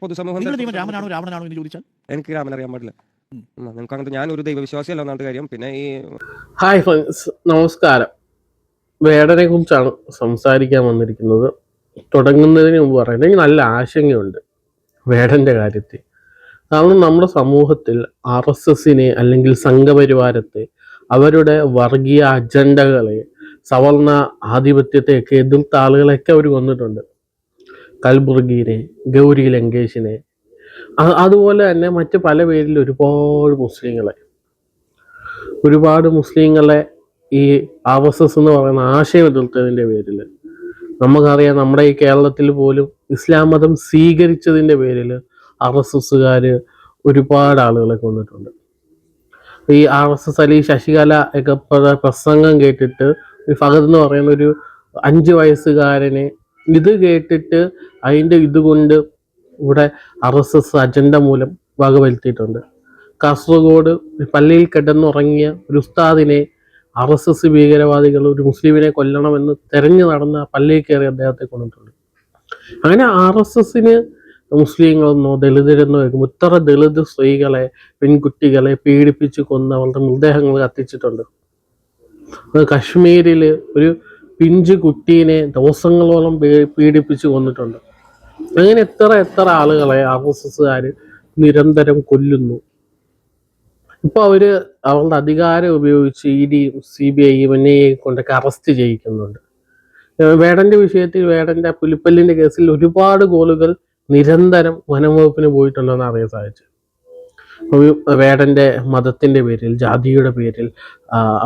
പൊതുസമൂഹം നിങ്ങൾ ദൈവം രാമനാണോ രാവണനാണോ എന്ന് ചോദിച്ചാൽ? എനിക്ക് രാമൻ അറിയാൻ പാടില്ല. നിങ്ങൾക്ക് അങ്ങനത്തെ ഞാൻ ഒരു ദൈവവിശ്വാസി അല്ല എന്നാണ് കാര്യം. പിന്നെ ഈ ഹായ് ഫ്രണ്ട്സ് നമസ്കാരം. വേടനെ കുറിച്ചാണ് സംസാരിക്കാൻ വന്നിരിക്കുന്നത്. തുടങ്ങുന്നതിന് മുമ്പ് പറയുന്നത് എനിക്ക് നല്ല ആശങ്കയുണ്ട് വേടന്റെ കാര്യത്തിൽ. കാരണം നമ്മുടെ സമൂഹത്തിൽ ആർ എസ് എസിനെ അല്ലെങ്കിൽ സംഘപരിവാരത്തെ അവരുടെ വർഗീയ അജണ്ടകളെ സവർണ ആധിപത്യത്തെയൊക്കെ എതിർത്ത ആളുകളെയൊക്കെ അവർ കൊന്നിട്ടുണ്ട്. കൽബുർഗീനെ ഗൗരി ലങ്കേഷിനെ അതുപോലെ തന്നെ മറ്റ് പല പേരിൽ ഒരുപാട് മുസ്ലിങ്ങളെ. ഒരുപാട് മുസ്ലിങ്ങളെ ഈ എസ് എന്ന് പറയുന്ന ആശയം എതിർത്തതിന്റെ പേരിൽ നമുക്കറിയാം നമ്മുടെ ഈ കേരളത്തിൽ പോലും ഇസ്ലാം മതം സ്വീകരിച്ചതിന്റെ പേരിൽ ആർ എസ് എസ്സുകാർ ഒരുപാട് ആളുകളെ കൊന്നിട്ടുണ്ട്. ഈ ആർ എസ് എസ് അല്ലെങ്കിൽ ശശികല ഒക്കെ പ്രസംഗം കേട്ടിട്ട് ഈ ഫഹദ് എന്ന് പറയുന്ന ഒരു അഞ്ച് വയസ്സുകാരനെ ഇത് കേട്ടിട്ട് അതിന്റെ ഇതുകൊണ്ട് ഇവിടെ ആർ എസ് എസ് അജണ്ട മൂലം വകവരുത്തിയിട്ടുണ്ട്. കാസർഗോഡ് പള്ളിയിൽ കിടന്നുറങ്ങിയ ഒരു ഉസ്താദിനെ ആർ എസ് എസ് ഭീകരവാദികൾ ഒരു മുസ്ലിമിനെ കൊല്ലണമെന്ന് തെരഞ്ഞു നടന്ന പള്ളിയിൽ കയറി അദ്ദേഹത്തെ കൊണ്ടിട്ടുണ്ട് അങ്ങനെ ആർ എസ് എസിന് മുസ്ലിങ്ങളെന്നോ ദളിതരെന്നോ ഇത്ര ദളിത് സ്ത്രീകളെ പെൺകുട്ടികളെ പീഡിപ്പിച്ച് കൊന്ന് അവരുടെ മൃതദേഹങ്ങൾ കത്തിച്ചിട്ടുണ്ട്. കശ്മീരിൽ ഒരു പിഞ്ചു കുട്ടീനെ ദിവസങ്ങളോളം പീഡിപ്പിച്ച് കൊന്നിട്ടുണ്ട്. അങ്ങനെ എത്ര എത്ര ആളുകളെ ആർ എസ് എസ്സുകാർ നിരന്തരം കൊല്ലുന്നു. ഇപ്പൊ അവർ അവരുടെ അധികാരം ഉപയോഗിച്ച് ഇ ഡിയും സി ബി ഐയും എൻ ഐ കൊണ്ടൊക്കെ അറസ്റ്റ് ചെയ്യിക്കുന്നുണ്ട്. വേടന്റെ വിഷയത്തിൽ വേടന്റെ പുലിപ്പല്ലിന്റെ കേസിൽ ഒരുപാട് ഗോളുകൾ നിരന്തരം വനംവകുപ്പിന് പോയിട്ടുണ്ടെന്ന് അറിയാൻ സാധിച്ചു. വേടന്റെ മതത്തിന്റെ പേരിൽ ജാതിയുടെ പേരിൽ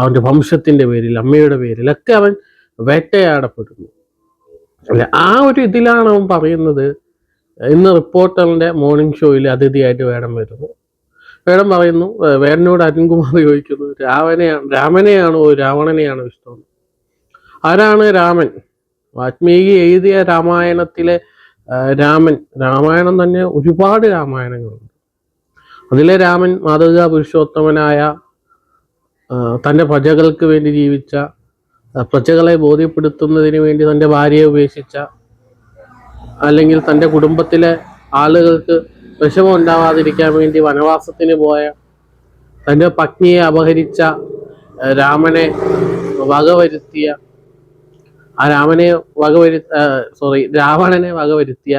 അവന്റെ വംശത്തിന്റെ പേരിൽ അമ്മയുടെ പേരിൽ ഒക്കെ അവൻ വേട്ടയാടപ്പെടുന്നു. അല്ലെ? ആ ഒരു ഇതിലാണ് അവൻ പറയുന്നത്. ഇന്ന് റിപ്പോർട്ടറിന്റെ മോർണിംഗ് ഷോയിൽ അതിഥിയായിട്ട് വേടം വരുന്നു. വേടം പറയുന്നു വേടനോട് അരുൺകുമാർ ചോദിക്കുന്നു രാവനെയാണ് രാമനെയാണോ രാവണനെയാണോ ഇഷ്ടം? ആരാണ് രാമൻ? വാത്മീകി എഴുതിയ രാമായണത്തിലെ രാമൻ. രാമായണം തന്നെ ഒരുപാട് രാമായണങ്ങളുണ്ട്. അതിലെ രാമൻ മാതൃകാ പുരുഷോത്തമനായ തന്റെ പ്രജകൾക്ക് വേണ്ടി ജീവിച്ച പ്രജകളെ ബോധ്യപ്പെടുത്തുന്നതിന് വേണ്ടി തന്റെ ഭാര്യയെ ഉപേക്ഷിച്ച അല്ലെങ്കിൽ തന്റെ കുടുംബത്തിലെ ആളുകൾക്ക് വിഷമം ഉണ്ടാവാതിരിക്കാൻ വേണ്ടി വനവാസത്തിന് പോയ തന്റെ പത്നിയെ അപഹരിച്ച രാമനെ വകവരുത്തിയ ആ രാമനെ വകവരു സോറി രാവണനെ വകവരുത്തിയ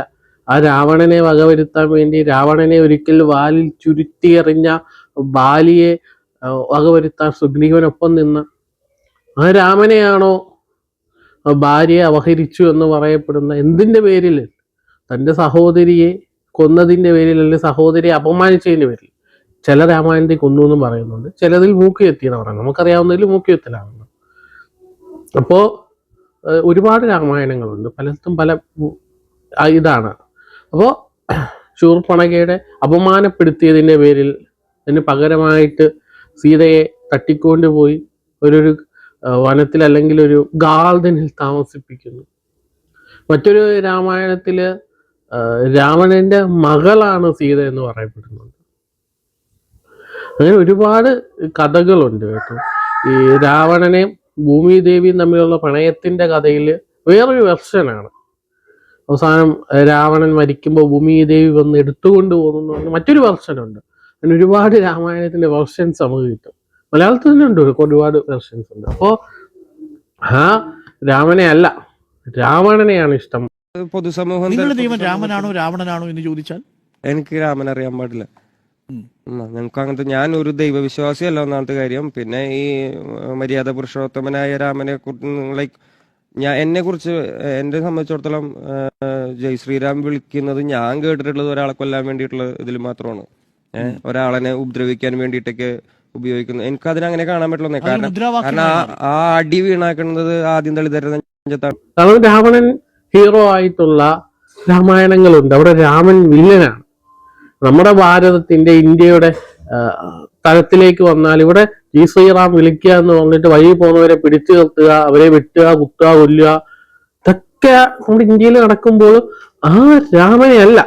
ആ രാവണനെ വകവരുത്താൻ വേണ്ടി രാവണനെ ഒരിക്കൽ വാലിൽ ചുരുട്ടിയെറിഞ്ഞ ബാലിയെ വകവരുത്താൻ സുഗ്രീവനൊപ്പം നിന്ന ആ രാമനെയാണോ ഭാര്യയെ അവഹരിച്ചു എന്ന് പറയപ്പെടുന്ന എന്തിന്റെ പേരിൽ? തന്റെ സഹോദരിയെ കൊന്നതിന്റെ പേരിൽ അല്ലെങ്കിൽ സഹോദരിയെ അപമാനിച്ചതിന്റെ പേരിൽ? ചില രാമായണത്തിൽ കൊന്നു എന്നും പറയുന്നുണ്ട്. ചിലതിൽ മൂക്കുയെത്തിയെന്ന് പറയുന്നത്. നമുക്കറിയാവുന്നതിൽ മൂക്കിയെത്തലാണെന്ന് അപ്പോ ഏഹ്, ഒരുപാട് രാമായണങ്ങളുണ്ട്. പലർക്കും പല ഇതാണ്. അപ്പോൾ ശൂർപ്പണകയുടെ അപമാനപ്പെടുത്തിയതിന്റെ പേരിൽ അതിന് പകരമായിട്ട് സീതയെ തട്ടിക്കൊണ്ടുപോയി. ഒരു വനത്തിൽ അല്ലെങ്കിൽ ഒരു ഗാർഡനിൽ താമസിപ്പിക്കുന്നു. മറ്റൊരു രാമായണത്തിൽ രാവണന്റെ മകളാണ് സീത എന്ന് പറയപ്പെടുന്നുണ്ട്. അങ്ങനെ ഒരുപാട് കഥകളുണ്ട് കേട്ടോ. ഈ രാവണനെയും ഭൂമിദേവിയും തമ്മിലുള്ള പ്രണയത്തിന്റെ കഥയിൽ വേറൊരു വെർഷനാണ്. അവസാനം രാവണൻ മരിക്കുമ്പോൾ ഭൂമിദേവി വന്ന് എടുത്തുകൊണ്ട് പോകുന്നു മറ്റൊരു വെർഷനുണ്ട്. അങ്ങനെ ഒരുപാട് രാമായണത്തിന്റെ വെർഷൻസ് നമുക്ക് കിട്ടും. മലയാളത്തിൽ തന്നെ ഉണ്ട് ഒരുപാട് വെർഷൻസ് ഉണ്ട്. അപ്പോ ആ രാമനെ അല്ല. രാവണനെയാണ് ഇഷ്ടം. പൊതുസമൂഹം ദൈവം രാമനാണോ രാവണനാണോ എന്ന് ചോദിച്ചാൽ? എനിക്ക് രാമൻ അറിയാൻ പാടില്ല ഞങ്ങൾക്ക് അങ്ങനത്തെ ഞാൻ ഒരു ദൈവവിശ്വാസി അല്ല ഒന്നാമത്തെ കാര്യം. പിന്നെ ഈ മര്യാദ പുരുഷോത്തമനായ രാമനെ ലൈക്ക് ഞാൻ എന്നെ കുറിച്ച് എന്നെ സംബന്ധിച്ചിടത്തോളം ജയ് ശ്രീരാം വിളിക്കുന്നത് ഞാൻ കേട്ടിട്ടുള്ളത് ഒരാളെ കൊല്ലാൻ വേണ്ടിയിട്ടുള്ള ഇതിൽ മാത്രമാണ്. ഏഹ്, ഒരാളെ ഉപദ്രവിക്കാൻ വേണ്ടിയിട്ടൊക്കെ ഉപയോഗിക്കുന്നത് എനിക്ക് അതിനെ അങ്ങനെ കാണാൻ പറ്റുള്ളൂ കാരണം കാരണം ആ- അടി വീണാക്കുന്നത് ആദ്യം ദളിതരുടെ നെഞ്ചത്താണ്. കാരണം രാവണൻ ഹീറോ ആയിട്ടുള്ള രാമായണങ്ങളുണ്ട്. അവിടെ രാമൻ വില്ലനാണ്. നമ്മുടെ ഭാരതത്തിന്റെ ഇന്ത്യയുടെ തലത്തിലേക്ക് വന്നാൽ ഇവിടെ ജി ശ്രീറാം വിളിക്കുക എന്ന് പറഞ്ഞിട്ട് വഴി പോകുന്നവരെ പിടിച്ചു നിർത്തുക അവരെ വെട്ടുക കുത്തുക കൊല്ലുക. ഇതൊക്കെ നമ്മുടെ ഇന്ത്യയിൽ നടക്കുമ്പോൾ ആ രാമനെ അല്ല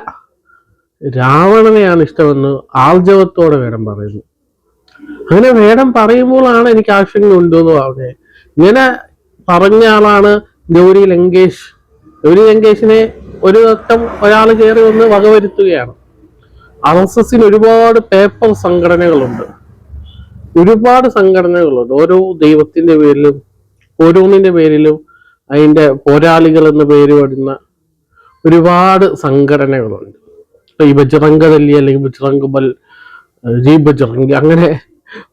രാവണനെയാണ് ഇഷ്ടമെന്ന് ആർജവത്തോടെ വേണം പറയുന്നു. അങ്ങനെ വേടം പറയുമ്പോഴാണ് എനിക്ക് ആശങ്ക ഉണ്ടെന്ന് പറഞ്ഞത്. ഇങ്ങനെ പറഞ്ഞ ആളാണ് ഗൗരി ലങ്കേഷ്. ഗൗരി ലങ്കേഷിനെ ഒരു വട്ടം ഒരാൾ കയറി വന്ന് വകവരുത്തുകയാണ് ആർ എസ് എസിന് ഒരുപാട് പേപ്പർ സംഘടനകളുണ്ട്. ഒരുപാട് സംഘടനകളുണ്ട്. ഓരോ ദൈവത്തിന്റെ പേരിലും ഓരോന്നിന്റെ പേരിലും അതിന്റെ പോരാളികൾ എന്ന പേര് വരുന്ന ഒരുപാട് സംഘടനകളുണ്ട്. ഈ ബജ്രംഗദല്ലി അല്ലെങ്കിൽ ബജ്രംഗ് ബൽ ജി ബജ്രംഗ് അങ്ങനെ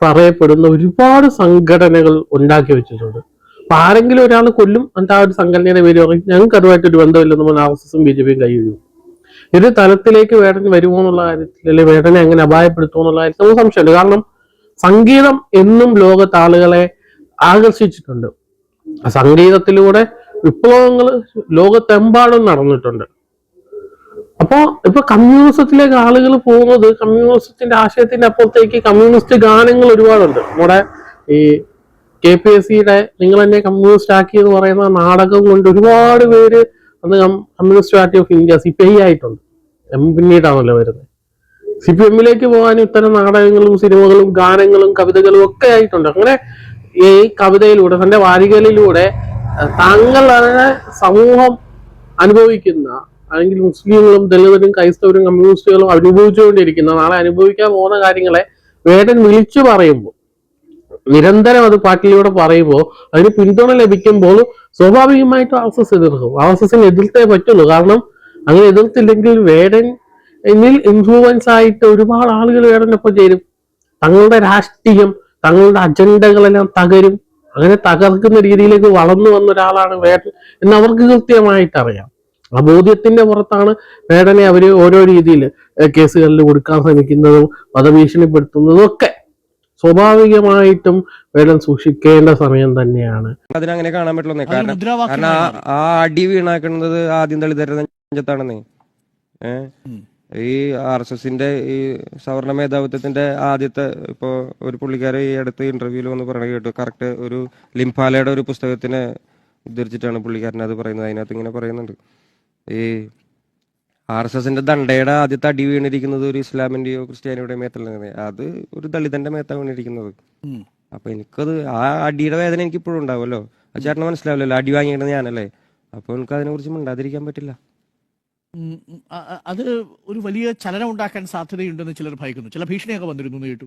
പറയപ്പെടുന്ന ഒരുപാട് സംഘടനകൾ ഉണ്ടാക്കി വെച്ചിട്ടുണ്ട്. അപ്പൊ ആരെങ്കിലും ഒരാൾ കൊല്ലും എന്നിട്ട് ആ ഒരു സംഘടനയുടെ പേര് പറയും ഞങ്ങൾക്ക് അതുമായിട്ടൊരു ബന്ധമില്ലെന്ന് പറഞ്ഞാൽ ആർ എസ് എസും ബി ജെ പിയും കൈയൊഴിയും ഒരു തലത്തിലേക്ക് വേടൻ വരുമോ എന്നുള്ള കാര്യത്തിൽ അല്ലെങ്കിൽ വേടനെ അങ്ങനെ അപായപ്പെടുത്തുമോ എന്നുള്ള കാര്യത്തിൽ നമുക്ക് സംശയമുണ്ട്. കാരണം സംഗീതം എന്നും ലോകത്ത് ആളുകളെ ആകർഷിച്ചിട്ടുണ്ട്. സംഗീതത്തിലൂടെ വിപ്ലവങ്ങൾ ലോകത്തെമ്പാടും നടന്നിട്ടുണ്ട്. അപ്പോ ഇപ്പൊ കമ്മ്യൂണിസത്തിലേക്ക് ആളുകൾ പോകുന്നത് കമ്മ്യൂണിസത്തിന്റെ ആശയത്തിന്റെ അപ്പുറത്തേക്ക് കമ്മ്യൂണിസ്റ്റ് ഗാനങ്ങൾ ഒരുപാടുണ്ട്. നമ്മുടെ ഈ കെ പി എസ് സിയുടെ നിങ്ങൾ എന്നെ കമ്മ്യൂണിസ്റ്റ് ആക്കി എന്ന് പറയുന്ന നാടകം കൊണ്ട് ഒരുപാട് പേര് അന്ന് Communist Party of India C P I ആയിട്ടുണ്ട്. എം പിന്നീടാണല്ലോ വരുന്നത്. സി പി എമ്മിലേക്ക് പോകാൻ ഇത്തരം നാടകങ്ങളും സിനിമകളും ഗാനങ്ങളും കവിതകളും ഒക്കെ ആയിട്ടുണ്ട്. അങ്ങനെ ഈ കവിതയിലൂടെ തന്റെ വാരികയിലൂടെ അഹ് താങ്കളുടെ സമൂഹം അനുഭവിക്കുന്ന അല്ലെങ്കിൽ മുസ്ലിങ്ങളും ദളിതരും ക്രൈസ്തവരും കമ്മ്യൂണിസ്റ്റുകളും അനുഭവിച്ചുകൊണ്ടിരിക്കുന്ന നാളെ അനുഭവിക്കാൻ പോകുന്ന കാര്യങ്ങളെ വേടൻ വിളിച്ചു പറയുമ്പോൾ നിരന്തരം അത് പാട്ടിലൂടെ പറയുമ്പോൾ അതിന് പിന്തുണ ലഭിക്കുമ്പോൾ സ്വാഭാവികമായിട്ടും ആർ എസ് എസ് എതിർക്കും. ആർ എസ് എസിന് എതിർത്തേ പറ്റുള്ളൂ. കാരണം അങ്ങനെ എതിർത്തില്ലെങ്കിൽ വേടൻ എന്നിൽ ഇൻഫ്ലുവൻസ് ആയിട്ട് ഒരുപാട് ആളുകൾ വേടനൊപ്പം ചേരും. തങ്ങളുടെ രാഷ്ട്രീയം തങ്ങളുടെ അജണ്ടകളെല്ലാം തകരും. അങ്ങനെ തകർക്കുന്ന രീതിയിലേക്ക് വളർന്നു വന്ന ഒരാളാണ് വേടൻ എന്ന് അവർക്ക് കൃത്യമായിട്ട് അറിയാം ആ ബോധ്യത്തിന്റെ പുറത്താണ് മേഡനെ അവർ ഓരോ രീതിയിൽ കേസുകളിൽ കൊടുക്കാൻ ശ്രമിക്കുന്നതും വധഭീഷണിപ്പെടുത്തുന്നതും ഒക്കെ. സ്വാഭാവികമായിട്ടും വേടൻ സൂക്ഷിക്കേണ്ട സമയം തന്നെയാണ്. അതിനങ്ങനെ കാണാൻ പറ്റുള്ളൂ കാരണം കാരണം ആ അടി വീണാക്കുന്നത് ആദ്യം ഉം. ഈ ആർ എസ് എസിന്റെ ഈ സവർണ മേധാവിത്വത്തിന്റെ ആദ്യത്തെ ഇപ്പോ ഒരു പുള്ളിക്കാരെ ഈ അടുത്ത് ഇന്റർവ്യൂവിൽ വന്ന് പറയണ കേട്ടു. കറക്റ്റ് ഒരു ലിംഫാലയുടെ ഒരു പുസ്തകത്തിനെ ഉദ്ധരിച്ചിട്ടാണ് പുള്ളിക്കാരൻ അത് പറയുന്നത്. അതിനകത്ത് ഇങ്ങനെ പറയുന്നുണ്ട്. ഈ ആർ എസ് എസിന്റെ ദണ്ഡയുടെ ആദ്യത്തെ അടി വീണിരിക്കുന്നത് ഒരു ഇസ്ലാമിന്റെയോ ക്രിസ്ത്യാനിയുടെ മേത്തല്ല അത് ഒരു ദളിതന്റെ മേത്താണ് വീണിരിക്കുന്നത്. അപ്പൊ എനിക്കത് ആ അടിയുടെ വേദന എനിക്ക് ഇപ്പോഴും ഉണ്ടാവുമല്ലോ ചേട്ടന് മനസ്സിലാവില്ലല്ലോ അടി വാങ്ങിയിട്ട് ഞാനല്ലേ. അപ്പൊ എനിക്ക് അതിനെ കുറിച്ച് മിണ്ടാതിരിക്കാൻ പറ്റില്ല. അത് ഒരു വലിയ ചലനം ഉണ്ടാക്കാൻ സാധ്യതയുണ്ടെന്ന് ചിലർ ഭയക്കുന്നു. ചില ഭീഷണിയൊക്കെ വന്നിരുന്നു കേട്ടു.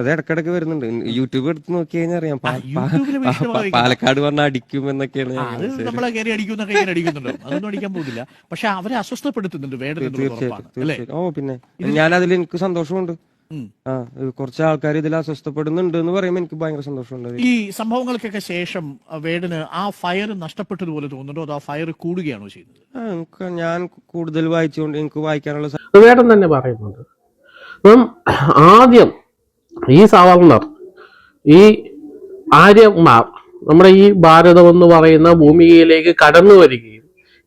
അത് ഇടക്കിടക്ക് വരുന്നുണ്ട്. യൂട്യൂബ് എടുത്ത് നോക്കി കഴിഞ്ഞാൽ അറിയാം. പാലക്കാട് പറഞ്ഞ അടിക്കും എന്നൊക്കെയാണ് അത് നമ്മളെ കയറി അടിക്കുന്നൊക്കെ ഇങ്ങനെ അടിക്കുന്നുണ്ട്. അതൊന്നും അടിക്കാൻ പോകുന്നില്ല പക്ഷെ അവരെ അസ്വസ്ഥപ്പെടുത്തുന്നുണ്ട് വേണ്ടത് ഓ പിന്നെ ഞാൻ അതിൽ എനിക്ക് സന്തോഷമുണ്ട്. ആ കുറച്ച് ആൾക്കാർ ഇതിൽ അസ്വസ്ഥപ്പെടുന്നുണ്ട് എന്ന് പറയുമ്പോൾ എനിക്ക് ഭയങ്കര സന്തോഷമുണ്ട്. ഈ സംഭവങ്ങൾക്കൊക്കെ ശേഷം വേടിന് ആ ഫയർ നഷ്ടപ്പെട്ടതുപോലെ തോന്നുന്നുണ്ടോ? അതോ ആ ഫയർ കൂടുകയാണോ ചെയ്യുന്നത്? ഞാൻ കൂടുതൽ വായിച്ചുകൊണ്ട് എനിക്ക് വായിക്കാനുള്ള വേടൻ തന്നെ പറയുന്നുണ്ട്. അപ്പം ആദ്യം ഈ സവർണർ ഈ ആര്യന്മാർ നമ്മുടെ ഈ ഭാരതം എന്ന് പറയുന്ന ഭൂമിയിലേക്ക് കടന്നു വരികയും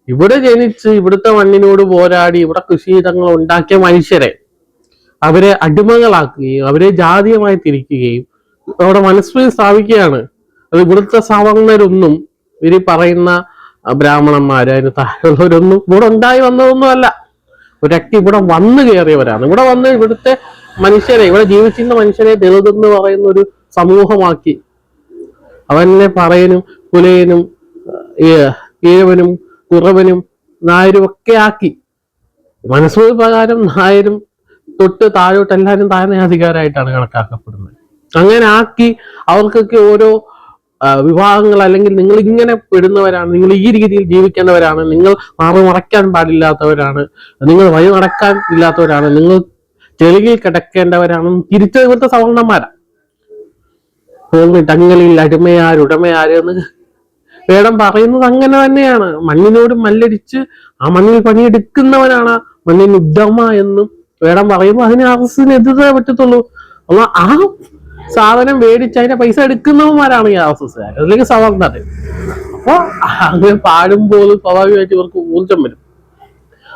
ഇവിടെ ജനിച്ച് ഇവിടുത്തെ മണ്ണിനോട് പോരാടി ഇവിടെ കൃഷിയിടങ്ങൾ ഉണ്ടാക്കിയ മനുഷ്യരെ അവരെ അടിമകളാക്കുകയും അവരെ ജാതീയമായി തിരിക്കുകയും അവിടെ മനസ്സിൽ സ്ഥാപിക്കുകയാണ്. അത് ഇവിടുത്തെ സവർണരൊന്നും ഇവർ പറയുന്ന ബ്രാഹ്മണന്മാർ അതിന് താഴെയുള്ളവരൊന്നും ഇവിടെ ഉണ്ടായി വന്നതൊന്നുമല്ല. ഒരക്കി ഇവിടെ വന്നു കയറിയവരാണ്. ഇവിടെ വന്ന് ഇവിടുത്തെ മനുഷ്യരെ ഇവിടെ ജീവിച്ചിരുന്ന മനുഷ്യരെ ദളിതെന്ന് പറയുന്ന ഒരു സമൂഹമാക്കി. അവനെ പറയനും പുലയനും ഈഴവനും കുറവനും നായരും ഒക്കെ ആക്കി. മനസ്സൂർ പ്രകാരം നായരും തൊട്ട് താഴോട്ട് എല്ലാവരും താഴ്ന്ന അധികാരമായിട്ടാണ് കണക്കാക്കപ്പെടുന്നത്. അങ്ങനെ ആക്കി അവർക്കൊക്കെ ഓരോ വിവാഹങ്ങൾ അല്ലെങ്കിൽ നിങ്ങൾ ഇങ്ങനെ പെടുന്നവരാണ് നിങ്ങൾ ഈ രീതിയിൽ ജീവിക്കേണ്ടവരാണ് നിങ്ങൾ മാറി മറയ്ക്കാൻ പാടില്ലാത്തവരാണ് നിങ്ങൾ വഴി നടക്കാൻ ഇല്ലാത്തവരാണ് നിങ്ങൾ ചെളിയിൽ കിടക്കേണ്ടവരാണ് തിരിച്ചു ഇവിടുത്തെ സവർണന്മാരാണ് തങ്ങളിൽ ഉടമയാർ എന്ന് വേടം പറയുന്നത് അങ്ങനെ തന്നെയാണ്. മണ്ണിനോട് മല്ലടിച്ച് ആ മണ്ണിൽ പണിയെടുക്കുന്നവനാണ് മണ്ണിന് ഉദ്ധമ എന്നും വേടം പറയുമ്പോൾ അതിന് എതിരേ പറ്റത്തുള്ളൂ. അപ്പൊ ആ സാധനം മേടിച്ച് അതിന്റെ പൈസ എടുക്കുന്നവന്മാരാണ് ഈ ആർ എസ് എസ് അല്ലെങ്കിൽ സവർണർ അപ്പൊ അങ്ങനെ പാടുമ്പോൾ സ്വാഭാവികമായിട്ട് ഇവർക്ക് ഊർജം വരും.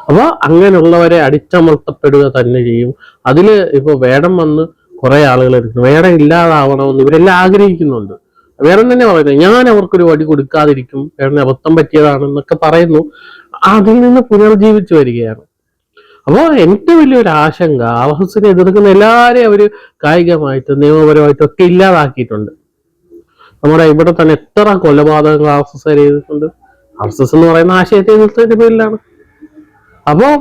അപ്പൊ അങ്ങനെയുള്ളവരെ അടിച്ചമർത്തപ്പെടുക തന്നെ ചെയ്യും. അതിൽ ഇപ്പൊ വേടം വന്ന് കുറെ ആളുകൾ എടുക്കുന്നു. വേടം ഇല്ലാതാവണമെന്ന് ഇവരെല്ലാം ആഗ്രഹിക്കുന്നുണ്ട്. വേടം തന്നെ പറയുന്നത് ഞാൻ അവർക്കൊരു വടി കൊടുക്കാതിരിക്കും. വേടനെ അബദ്ധം പറ്റിയതാണെന്നൊക്കെ പറയുന്നു. അതിൽ നിന്ന് പുനർജീവിച്ചു വരികയാണ്. അപ്പോൾ എന്റെ വലിയൊരു ആശങ്ക ആവഹസിനെ എതിർക്കുന്ന എല്ലാവരെയും അവർ കായികമായിട്ടും നിയമപരമായിട്ടും ഒക്കെ ഇല്ലാതാക്കിയിട്ടുണ്ട്. നമ്മുടെ ഇവിടെ തന്നെ എത്ര കൊലപാതകങ്ങൾ ആർ എസ് എസ് ചെയ്തിട്ടുണ്ട്. ആർ എസ് എസ് എന്ന് പറയുന്ന ആശയത്തെ എതിർത്തതിന്റെ പേരിലാണ്. അപ്പോൾ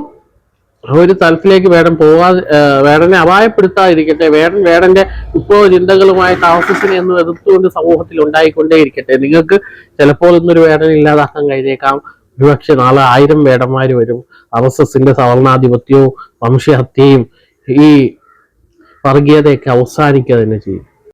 ഒരു തലത്തിലേക്ക് വേടൻ പോകാതെ വേടനെ അപായപ്പെടുത്താതിരിക്കട്ടെ വേടൻ വേടന്റെ ഇപ്പോൾ ചിന്തകളുമായിട്ട് ആർ എസ് എസിനെ എന്ന് എതിർത്തുകൊണ്ട് സമൂഹത്തിൽ ഉണ്ടായിക്കൊണ്ടേയിരിക്കട്ടെ. നിങ്ങൾക്ക് ചിലപ്പോൾ ഇന്നൊരു വേടനെ ഇല്ലാതാക്കാൻ കഴിഞ്ഞേക്കാം. ഒരുപക്ഷെ നാളെ ആയിരം വേടന്മാർ വരും. ആർ എസ് എസിന്റെ സവർണാധിപത്യവും വംശഹത്യയും ഈ വർഗീയതയൊക്കെ അവസാനിക്കുക തന്നെ ചെയ്യും.